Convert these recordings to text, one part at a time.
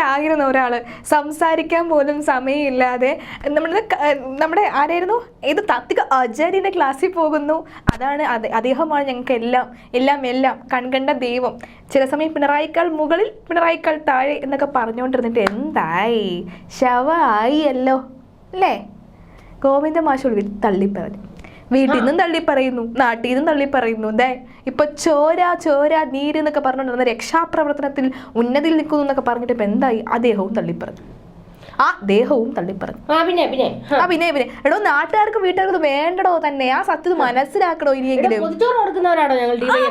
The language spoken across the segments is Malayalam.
ആയിരുന്നു ഒരാൾ സംസാരിക്കാൻ പോലും സമയമില്ലാതെ നമ്മുടെ നമ്മുടെ ആരായിരുന്നു? ഇത് തത്തിക അജയന്റെ ക്ലാസ്സിൽ പോകുന്നു. അതാണ് അത് അദ്ദേഹമാണ് ഞങ്ങൾക്ക് എല്ലാം എല്ലാം എല്ലാം കൺകണ്ട ദൈവം. ചില സമയം പിണറായിക്കാൾ മുകളിൽ പിണറായിക്കാൾ താഴെ എന്നൊക്കെ പറഞ്ഞുകൊണ്ടിരുന്നിട്ട് എന്തായി? ശവ ആയി അല്ലോ അല്ലേ? ഗോവിന്ദ മാഷോട് തള്ളിപ്പറഞ്ഞു. വീട്ടിൽ നിന്നും തള്ളി പറയുന്നു നാട്ടിൽ നിന്നും തള്ളി പറയുന്നു ദേ ഇപ്പൊ ചോര ചോര നീര് എന്നൊക്കെ പറഞ്ഞുകൊണ്ടിരുന്ന രക്ഷാപ്രവർത്തനത്തിൽ ഉന്നതിയിൽ നിൽക്കുന്നു എന്നൊക്കെ പറഞ്ഞിട്ട് ഇപ്പൊ എന്തായി? അദ്ദേഹവും തള്ളിപ്പറഞ്ഞു. ആ ദേഹവും തള്ളിപ്പറഞ്ഞു. ആ പിന്നെ പിന്നെ. ആ പിന്നെ പിന്നെ. എടോ നാട്ടുകാർക്ക് വീട്ടുകാർക്ക് വേണ്ടടോ തന്നെ. ആ സത്യം മനസ്സിലാക്കടോ ഇനിയെങ്കിലും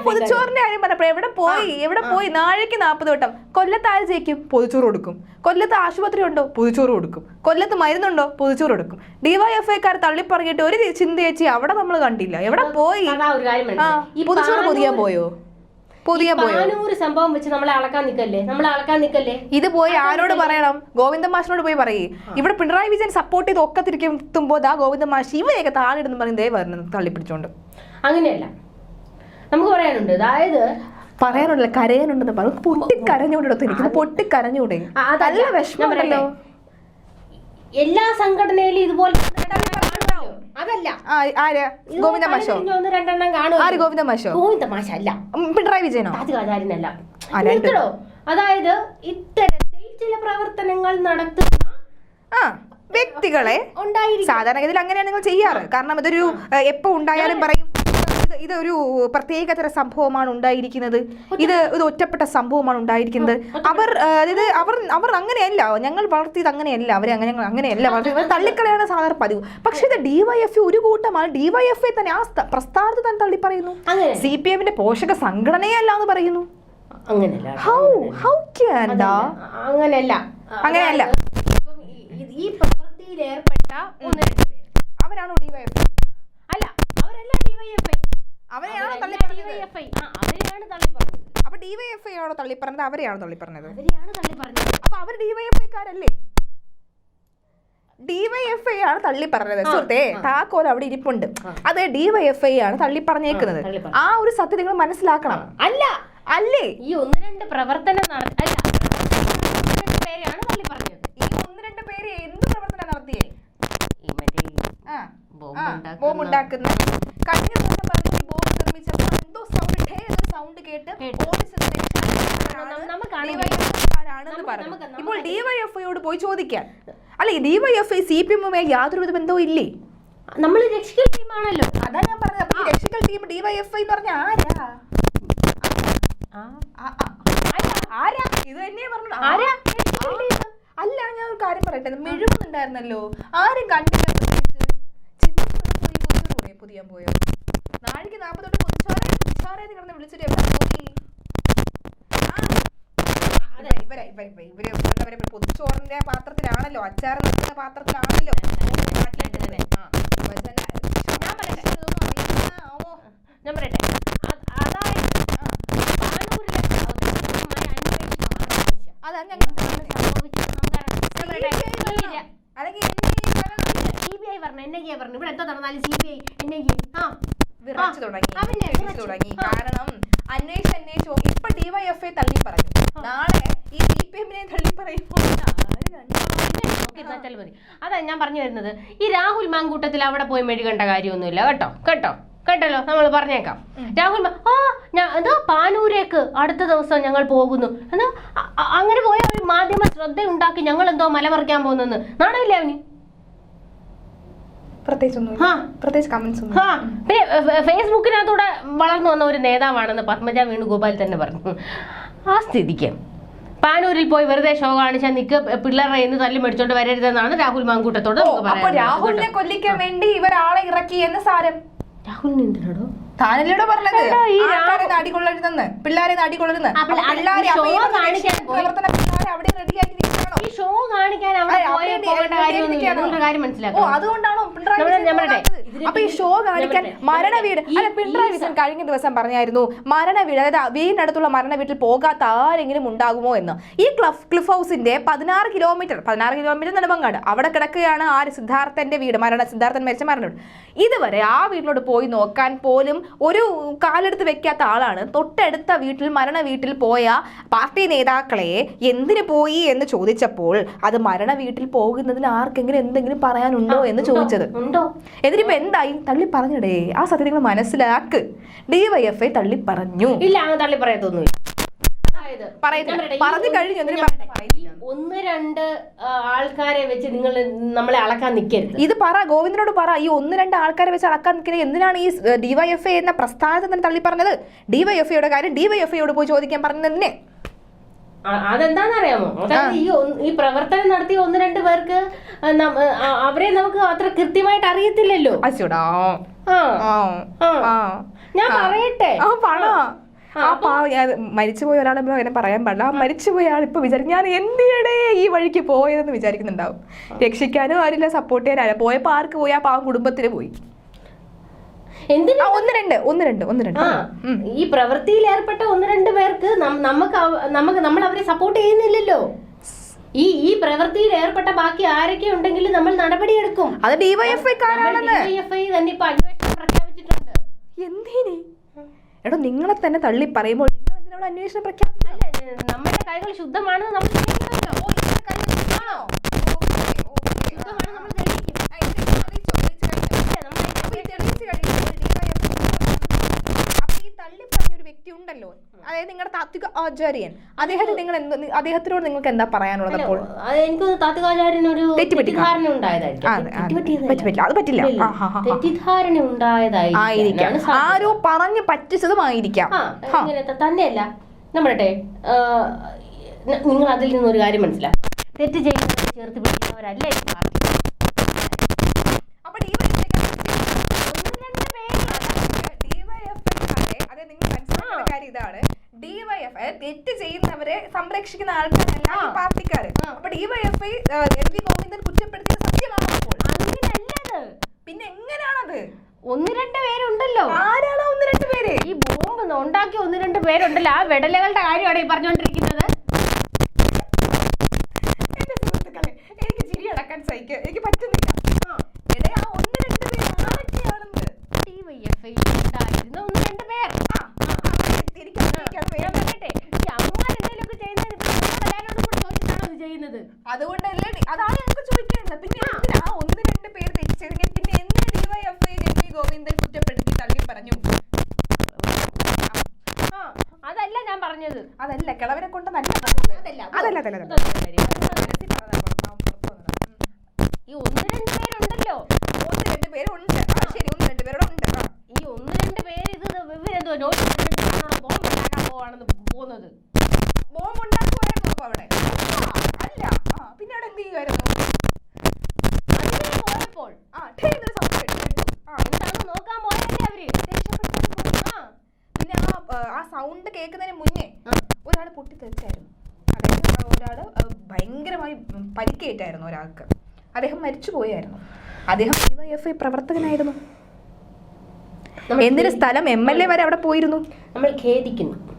പൊതിച്ചോറിന്റെ കാര്യം പറഞ്ഞപ്പോ എവിടെ പോയി? എവിടെ പോയി? നാഴേക്ക് നാൽപ്പത് വട്ടം. കൊല്ലത്ത് ആര് ജയിക്കും? പൊതിച്ചോറ് കൊടുക്കും. കൊല്ലത്ത് ആശുപത്രി ഉണ്ടോ? പൊതിച്ചോറ് കൊടുക്കും. കൊല്ലത്ത് മരുന്നുണ്ടോ? പൊതിച്ചോറ് കൊടുക്കും. ഡിവൈഎഫ്ഐക്കാർ തള്ളി പറഞ്ഞിട്ട് ഒരു ചിന്തയച്ചി അവിടെ നമ്മൾ കണ്ടില്ല. എവിടെ പോയി? പൊതിച്ചോറ് പൊതിയാൻ പോയോ? പാനൂര് സംഭവം വെച്ച് നമ്മളെ അളക്കാൻ നിക്കല്ലേ? നമ്മളെ അളക്കാൻ നിക്കല്ലേ? ഇത് പോയി ആരോട് പറയണം? ഗോവിന്ദ മാഷിനോട് പോയി പറയേ. ഇവിടെ പിണറായി വിജയൻ സപ്പോർട്ട് ചെയ്ത് ഒക്കെ തിരിക്കുമ്പോ ദാ ഗോവിന്ദ മാഷി ഇവയൊക്കെ താഴെടുന്ന് പറയും ദേ പറഞ്ഞു തള്ളിപ്പിടിച്ചോണ്ട്. അങ്ങനെയല്ല. നമുക്ക് പറയാനുണ്ട്. അതായത് പറയാനുണ്ടല്ലോ കരയാനുണ്ടെന്ന് പറഞ്ഞു പൊട്ടി കരഞ്ഞൂടെ എനിക്ക് പൊട്ടി കരഞ്ഞൂടെ ആ, അതല്ല. വിഷമമുണ്ടല്ലോ എല്ലാ സംഘടനയിലും ഇതുപോലെ അതല്ല. ആര്? ഗോവിന്ദ മാഷോ? രണ്ടെണ്ണം കാണും ആര് ഗോവിന്ദ മാഷോ? ഗോവിന്ദ മാഷ അല്ല പിണറായി വിജയനോ? അതായത് ഇത്തരത്തിൽ ചില പ്രവർത്തനങ്ങൾ നടത്തുന്ന ആ വ്യക്തികളെ സാധാരണഗതിയിൽ അങ്ങനെയാണ് നിങ്ങൾ ചെയ്യാറ്. കാരണം ഇതൊരു എപ്പോ ഉണ്ടായാലും പറയും ഇതൊരു പ്രത്യേകതര സംഭവമാണ് ഉണ്ടായിരിക്കുന്നത്. ഇത് ഇത് ഒറ്റപ്പെട്ട സംഭവമാണ് ഉണ്ടായിരിക്കുന്നത്. അവർ അതായത് അവർ അവർ അങ്ങനെയല്ല. ഞങ്ങൾ വളർത്തിയത് അങ്ങനെയല്ല. അവരെ അങ്ങനെ അങ്ങനെയല്ല വളർത്തിയത്. തള്ളിക്കളയാണ് സാധാരണ പതിവ്. പക്ഷെ ഇത് ഡിവൈഎഫ് ഒരു കൂട്ടമാണ്. ഡിവൈഎഫ് തന്നെ ആ സ്ഥ- പ്രസ്ഥാനത്ത് തന്നെ തള്ളി പറയുന്നു. സി പി എമ്മിന്റെ പോഷക സംഘടനയല്ല എന്ന് പറയുന്നു. അങ്ങനെയല്ല. ഹൗ ഹൗ. അങ്ങനെയല്ല. അങ്ങനെയല്ല. ഈ- പ്രവൃത്തിയിൽ ഏർപ്പെട്ട അവരാണോ ഡിവൈഎഫ് അല്ല അവരല്ല ഡിവൈഎഫ്ഐ അവരെയാണോ തള്ളി അവരെയാണ് തള്ളി പറഞ്ഞത് അപ്പൊ ഡിവൈഎഫ്ഐ ആണോ തള്ളി പറഞ്ഞത് അവരെയാണോ തള്ളി പറഞ്ഞത് അവരെയാണ് തള്ളി പറഞ്ഞത് അപ്പൊ അവർ ഡിവൈഎഫ്ഐക്കാരല്ലേ ഡിവൈഎഫ്ഐ ആണ് തള്ളി പറഞ്ഞത് സുഹൃത്തെ താക്കോൽ അവിടെ ഇരിപ്പുണ്ട്. അത് ഡിവൈഎഫ്ഐ ആണ് തള്ളി പറഞ്ഞേക്കുന്നത് ആ, ഒരു സത്യം നിങ്ങൾ മനസ്സിലാക്കണം. അല്ല. അല്ലേ? ഈ ഒന്ന് രണ്ട് പ്രവർത്തനം നട- അല്ല ഒന്ന് പേരെയാണ് തള്ളി പറഞ്ഞത് ഈ ഒന്ന് രണ്ട് പേര് എന്ത് പ്രവർത്തനം നടത്തിയേ? ഈ പറഞ്ഞു. കേട്ട് ഇപ്പോൾ ഡിവൈഎഫ്ഐയോട് പോയി ചോദിക്കാൻ. അല്ല ഡിവൈഎഫ്ഐ സി പി എമ്മുമായി യാതൊരുവിധ ബന്ധവും ഇല്ലേ? നമ്മൾ രക്ഷിക്കൽ ടീമാണല്ലോ. അതാ ഞാൻ പറഞ്ഞത്. രക്ഷിക്കൽ ടീം ഡിവൈഎഫ്ഐ എന്ന് പറഞ്ഞ ആരാ. ആരാ? ഇത് തന്നെയാ പറഞ്ഞത്. ആരാ? അല്ല ഞാൻ ഒരു കാര്യം പറയട്ടെ. മെഴുകുന്നുണ്ടായിരുന്നല്ലോ. ആരും കണ്ടില്ല പ്രത്യേകിച്ച് ചിന്തിച്ചുള്ള പോയി പൊതിച്ചോറൂടെ പൊതിയാൻ പോയോ? നാഴിക്ക് നാപ്പത്തൊട്ട് പൊതിച്ചോറെ പൊതിച്ചോറെ കിടന്ന് വിളിച്ചിട്ട് എവിടെ പോയി. ഇവരെ ഇവരെ ഇവരെ ഇവർ പൊതിച്ചോറിന്റെ പാത്രത്തിലാണല്ലോ അച്ചാർ നിൽക്കുന്ന പാത്രത്തിലാണല്ലോ. ഞാൻ പറയട്ടെ. അതായത് ആ. പാനൂരിലെ അവതരണമായ അന്വേഷണമാണ് ആവശ്യം അതാ ഞങ്ങൾ അല്ലെങ്കിൽ എന്നെ പറഞ്ഞു എന്നെ പറഞ്ഞു. ഇവിടെ എന്തോ നടന്നാലും സി ബി ഐ എന്നെ ആ. വിറച്ചു തുടങ്ങി വിറച്ചു. തുടങ്ങി. കാരണം അന്വേഷിച്ച് അന്വേഷിച്ചു ഇപ്പൊ ഡിവൈഎഫ്ഐ തള്ളി പറഞ്ഞു നാളെ ഈ സി പി എമ്മിനെ തള്ളി പറയുമ്പോൾ അതാ ഞാൻ പറഞ്ഞു വരുന്നത്. ഈ രാഹുൽ മാങ്കൂട്ടത്തിൽ അവിടെ പോയി മെഴുകണ്ട കാര്യമൊന്നുമില്ല. കേട്ടോ? കേട്ടോ? കേട്ടല്ലോ? നമ്മൾ പറഞ്ഞേക്കാം. രാഹുൽ ഓ ആ ഞാൻ എന്തോ പാനൂരേക്ക് അടുത്ത ദിവസം ഞങ്ങൾ പോകുന്നു. അ- അങ്ങനെ പോയ ഒരു മാധ്യമ ശ്രദ്ധ ഉണ്ടാക്കി ഞങ്ങൾ എന്തോ മലമറിക്കാൻ പോകുന്നെന്ന്. നാണമില്ലേ അവന് പ്രത്യേകിച്ചൊന്നും ആ. പ്രത്യേകിച്ച് കമന്റ്സ് ഒന്നും ആ പിന്നെ ഫേസ്ബുക്കിനകത്തൂടെ വളർന്നു വന്ന ഒരു നേതാവാണെന്ന് പത്മജ വേണുഗോപാൽ തന്നെ പറഞ്ഞു. ആ സ്ഥിതിക്ക്. പാനൂരിൽ പോയി വെറുതെ ഷോ കാണിച്ചാൽ നിക്ക് പിള്ളേരുടെ ഇന്ന് തല്ലി മേടിച്ചോണ്ട് വരരുതെന്നാണ് രാഹുൽ മാങ്കൂട്ടത്തോട് രാഹുലിനെ കൊല്ലിക്കാൻ വേണ്ടി ഇവരാളെ ഇറക്കി എന്ന് സാരം? രാഹുലിന് എന്തിനാടോ? താനല്ലോടെ പറഞ്ഞത്? ആൾക്കാരെ പിള്ളേരെ. പ്രവർത്തന പിള്ളേരെ അവിടെ ഈ ഷോ കാണിക്കാൻ അവിടെ അതുകൊണ്ടാണോ നമ്മുടെ- വിജയൻ അപ്പൊ ഈ ഷോ കാണിക്കാൻ മരണവീട് മരണ വീട് അല്ല പിണറായി വിജയൻ കഴിഞ്ഞ ദിവസം പറഞ്ഞായിരുന്നു മരണ വീട് അതായത് വീടിനടുത്തുള്ള മരണ വീട്ടിൽ പോകാത്ത ആരെങ്കിലും ഉണ്ടാകുമോ എന്ന്. ഈ ക്ലഫ് ക്ലിഫ് ഹൗസിന്റെ പതിനാറ് കിലോമീറ്റർ പതിനാറ് കിലോമീറ്റർ നെടുമങ്ങാട്. അവിടെ കിടക്കുകയാണ് ആര് സിദ്ധാർത്ഥന്റെ വീട്. മരണ സിദ്ധാർത്ഥൻ മരിച്ച മരണ വീട് ഇതുവരെ ആ വീട്ടിലോട്ട് പോയി നോക്കാൻ പോലും ഒരു കാലെടുത്ത് വെക്കാത്ത ആളാണ്. തൊട്ടടുത്ത വീട്ടിൽ മരണ വീട്ടിൽ പോയ പാർട്ടി നേതാക്കളെ എന്തിനു പോയി എന്ന് ചോദിച്ചപ്പോൾ അത് മരണ വീട്ടിൽ പോകുന്നതിന് ആർക്കെങ്കിലും എന്തെങ്കിലും പറയാനുണ്ടോ എന്ന് ചോദിച്ചത്. ഉണ്ടോ? എന്നിട്ടിപ്പോ എന്തായി? തള്ളി പറഞ്ഞിടേ. ആ സത്യം നിങ്ങൾ മനസ്സിലാക്ക്. ഡിവൈഎഫ്ഐ തള്ളി പറഞ്ഞു. ഇല്ല തള്ളി പറയത്തൊന്നുമില്ല. പറയട്ടെ, പറഞ്ഞു കഴിഞ്ഞു, ഒന്ന് രണ്ട് ആൾക്കാരെ വെച്ച് നിങ്ങൾ നമ്മളെ അളക്കാൻ നിൽക്കരുത് ഇത് പറ ഗോവിന്ദനോട് പറ. ഈ ഒന്ന് രണ്ട് ആൾക്കാരെ വെച്ച് അളക്കാൻ നിൽക്കുന്നത് എന്തിനാണ് ഈ ഡിവൈഎഫ്ഐ എന്ന പ്രസ്ഥാനത്തെ തന്നെ തള്ളി പറഞ്ഞത്? ഡിവൈഎഫ്ഐയുടെ കാര്യം ഡിവൈഎഫ്ഐയോട് പോയി ചോദിക്കാൻ പറഞ്ഞു ആ- അതെന്താണെന്നറിയാമോ? ഈ ഈ പ്രവർത്തനം നടത്തിയ ഒന്ന് രണ്ട് പേർക്ക് അവരെ നമുക്ക് അത്ര കൃത്യമായിട്ട് അറിയത്തില്ലല്ലോ. അച്ചൂടാ ആ. ഞാൻ പറയട്ടെ? ആ പണ ആ. പാ മരിച്ചുപോയ ഒരാളെ അങ്ങനെ പറയാൻ പാടില്ല. ആ മരിച്ചുപോയ ആൾ ഇപ്പൊ വിചാരിക്കും ഞാൻ എന്തിനിടെ ഈ വഴിക്ക് പോയതെന്ന് വിചാരിക്കുന്നുണ്ടാവും. രക്ഷിക്കാനും ആരില്ല സപ്പോർട്ട് ചെയ്യാനും പോയപ്പോ ആർക്ക് പോയി? ആ പാവം കുടുംബത്തിന് പോയി. എന്തിനാ? ഒന്ന് രണ്ട് ഒന്ന് രണ്ട് ഒന്ന് രണ്ട്. ഈ പ്രവൃത്തിയിൽ ഏർപ്പെട്ട ഒന്ന് രണ്ട് പേർക്ക് നമുക്ക് നമുക്ക് നമ്മൾ അവരെ സപ്പോർട്ട് ചെയ്യുന്നില്ലല്ലോ. ഈ ഈ പ്രവൃത്തിയിൽ ഏർപ്പെട്ട ബാക്കി ആരൊക്കെ ഉണ്ടെങ്കിലും നമ്മൾ നടപടിയെടുക്കും. അത് ഡിവൈഎഫ്ഐ തന്നെ ഇപ്പൊ അന്വേഷണം പ്രഖ്യാപിച്ചിട്ടുണ്ട്. എന്തിന്? എടോ നിങ്ങളെ തന്നെ തള്ളി പറയുമ്പോൾ നിങ്ങൾ ഇതിനോട് അന്വേഷണം പ്രഖ്യാപിക്കുന്നത് നമ്മുടെ കൈകൾ ശുദ്ധമാണെന്ന് നമ്മൾ. ആണോ? ശുദ്ധമാണെന്ന് നമ്മൾ തെളിയിക്കും. നമ്മൾ ഒരു വ്യക്തി ഉണ്ടല്ലോ. അതായത് നിങ്ങളുടെ താത്വിക ആചാര്യൻ. അദ്ദേഹത്തിന് നിങ്ങൾ എന്ത് അദ്ദേഹത്തിനോട് നിങ്ങൾക്ക് എന്താ പറയാനുള്ളത് അപ്പോൾ? എനിക്ക് താത്വികാചാര്യനൊരു. തെറ്റിദ്ധാരണ ഉണ്ടായതായിരിക്കും. അതെ, പറ്റില്ല. തെറ്റിദ്ധാരണ ഉണ്ടായതായിരിക്കാം. ആരോ പറഞ്ഞു പറ്റിച്ചതുമായിരിക്കാം തന്നെയല്ല. നമ്മളുടെ നിങ്ങൾ അതിൽ നിന്ന് ഒരു കാര്യം മനസ്സിലാക്കും തെറ്റ് ചെയ്യുന്നവരെ ചേർത്ത് പിടിക്കുന്നവരല്ല ഈ പാർട്ടി അപ്പൊ DYFI ഒന്ന് രണ്ട് പേര് DYFI-ക്കാരെ, അതായത് നിങ്ങൾ മനസ്സിലാക്കേണ്ട കാര്യം ഇതാണ് ഡിവൈഎഫ്ഐ തെറ്റ് ചെയ്യുന്നവരെ സംരക്ഷിക്കുന്ന ആൾക്കാരല്ല ഈ ആ. അപ്പൊ ഡിവൈഎഫ്ഐ എം വി ഗോവിന്ദൻ കുറ്റപ്പെടുത്തിയത് സത്യമാണോ അങ്ങനെയല്ലത് പിന്നെ എങ്ങനെയാണത് ഒന്ന് രണ്ട് പേരുണ്ടല്ലോ. ആരാണോ ഒന്ന് രണ്ട് പേര്? ഈ ബോംബ് ഉണ്ടാക്കിയ ഒന്ന് രണ്ട് പേരുണ്ടല്ലോ. ആ വെടലുകളുടെ കാര്യമാണ് ഈ പറഞ്ഞുകൊണ്ടിരിക്കുന്നത് എന്റെ സുഹൃത്തുക്കളെ എനിക്ക് ചിരി അടക്കാൻ സഹിക്ക എനിക്ക് പറ്റുന്നില്ല ആ, എടേ ആ ഒന്ന് രണ്ട് പേര് ആരൊക്കെയാണെന്ന് DYFI ഉണ്ടായിരുന്ന ഒന്ന് രണ്ട് പേർ ആ, ആ, അവിടെ എത്തി. എനിക്ക് അതിലേക്കാണ് ഞാൻ വേണ്ടത്. പറയട്ടെ ഈ അമ്മമാർ എന്തെങ്കിലുമൊക്കെ ചെയ്യുന്നത് ഇപ്പൊ നമ്മളെല്ലാവരോടും കൂടെ ചോദിച്ചിട്ടാണോ ഇത് ചെയ്യുന്നത് അതുകൊണ്ടല്ലേ അതാണ് ഞങ്ങൾക്ക് ചോദിക്കേണ്ടത്. പിന്നെ എന്തിനാ? ആ ഒന്ന് രണ്ട് പേര് തെറ്റിച്ചെങ്കിൽ പിന്നെ എന്തിനാ ഡിവൈഎഫ്ഐ എം ഗോവിന്ദൻ കുറ്റപ്പെടുത്തി തള്ളി പറഞ്ഞു? അതല്ല ഞാൻ പറഞ്ഞത്. അതല്ല കിളവരെ കൊണ്ട് നല്ല. അതല്ല, അതല്ല അതല്ല അതല്ല. അതല്ല കാര്യം. അത് മനസ്സിൽ പറഞ്ഞതാ, പുറത്ത് പുറത്ത് വന്നതാ. ഉം. ഈ ഒന്ന് രണ്ട് പേരുണ്ടല്ലോ ഒന്ന് രണ്ട് പേരുണ്ട് ആ ശരി ഒന്ന് രണ്ട് പേരുടെ ഉണ്ട് ആ. ഈ ഒന്ന് രണ്ട് പേര് ഇത് ഇവരെന്തോ നോട്ട് ബോംബ് ഉണ്ടാക്കാൻ പോവാണെന്ന് പോകുന്നത് ബോംബ് ഉണ്ടാക്കുമായിരുന്നു അപ്പൊ അവിടെ അല്ല ആ പിന്നെ അവിടെ എന്ത് ചെയ്യുമായിരുന്നു അതിന് പോയപ്പോൾ ആ ടേ എന്നൊരു sound കേട്ടു, കേട്ടു. ആ എന്താണ് നോക്കാൻ പോയതല്ലേ അവർ ആ പിന്നെ ആ ആ, ആ സൗണ്ട് കേൾക്കുന്നതിന് മുന്നേ ഒരാൾ ഒരാൾ പൊട്ടിത്തെറിച്ചായിരുന്നു. അതായത് ഒരാൾ ഭയങ്കരമായി പരിക്കേറ്റായിരുന്നു ഒരാൾക്ക്. അദ്ദേഹം മരിച്ചു പോയായിരുന്നു. അദ്ദേഹം ഡിവൈഎഫ്ഐ പ്രവർത്തകനായിരുന്നു. എന്തിനു സ്ഥലം എം എൽ എ വരെ അവിടെ പോയിരുന്നു? നമ്മൾ ഖേദിക്കുന്നു.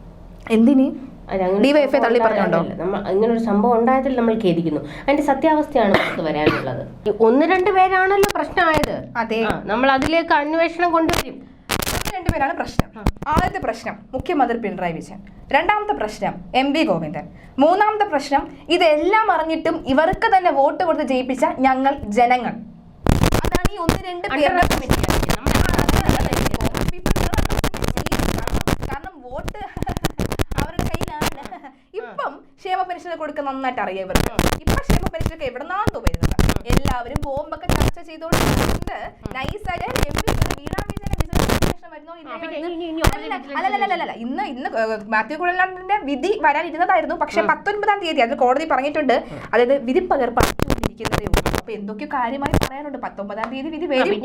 എന്തിന്? സംഭവം തള്ളി പറഞ്ഞുണ്ടോ. നമ്മൾ ഇങ്ങനെ ഒരു സംഭവം ഉണ്ടായതിൽ നമ്മൾ ഖേദിക്കുന്നു. അതിന്റെ സത്യാവസ്ഥയാണ് വരാനുള്ളത്. ഒന്ന് രണ്ട് പേരാണല്ലോ പ്രശ്നമായത്. അതെ. നമ്മൾ അതിലേക്ക് അന്വേഷണം കൊണ്ടുവരും. രണ്ടുപേരാണ് പ്രശ്നം ആദ്യത്തെ പ്രശ്നം മുഖ്യമന്ത്രി പിണറായി വിജയൻ രണ്ടാമത്തെ പ്രശ്നം എം വി ഗോവിന്ദൻ മൂന്നാമത്തെ പ്രശ്നം ഇതെല്ലാം അറിഞ്ഞിട്ടും ഇവർക്ക് തന്നെ വോട്ട് കൊടുത്ത് ജയിപ്പിച്ച ഞങ്ങൾ ജനങ്ങൾ അതാണ് ഈ ഒന്ന് രണ്ട് പേരുടെ കാരണം- വോട്ട് അവരുടെ കയ്യിലാണ് ഇപ്പം ക്ഷേമ പെൻഷൻ കൊടുക്കുന്ന നന്നായിട്ട് അറിയാം ഇവർക്ക് ഇപ്പൊ ക്ഷേമ പെൻഷനൊക്കെ എവിടെന്നാന്തോ വരുന്നത് എല്ലാവരും ബോംബൊക്കെ ചർച്ച ചെയ്തോണ്ട് നൈസായിട്ട് എം പി വീണാ പെൻഷൻ വരുന്നോ അല്ലല്ല. ഇന്ന് ഇന്ന് മാത്യു കുഴലാണ്ടിന്റെ വിധി വരാനിരുന്നതായിരുന്നു. പക്ഷെ പത്തൊൻപതാം തീയതി അതിൽ കോടതി പറഞ്ഞിട്ടുണ്ട്. അതായത് വിധി പകർപ്പ് അടച്ചുകൊണ്ടിരിക്കുന്നതേ ഉള്ളൂ അപ്പൊ എന്തൊക്കെയോ കാര്യമായി പറയാനുണ്ട്. പത്തൊമ്പതാം തീയതി വിധി വരും.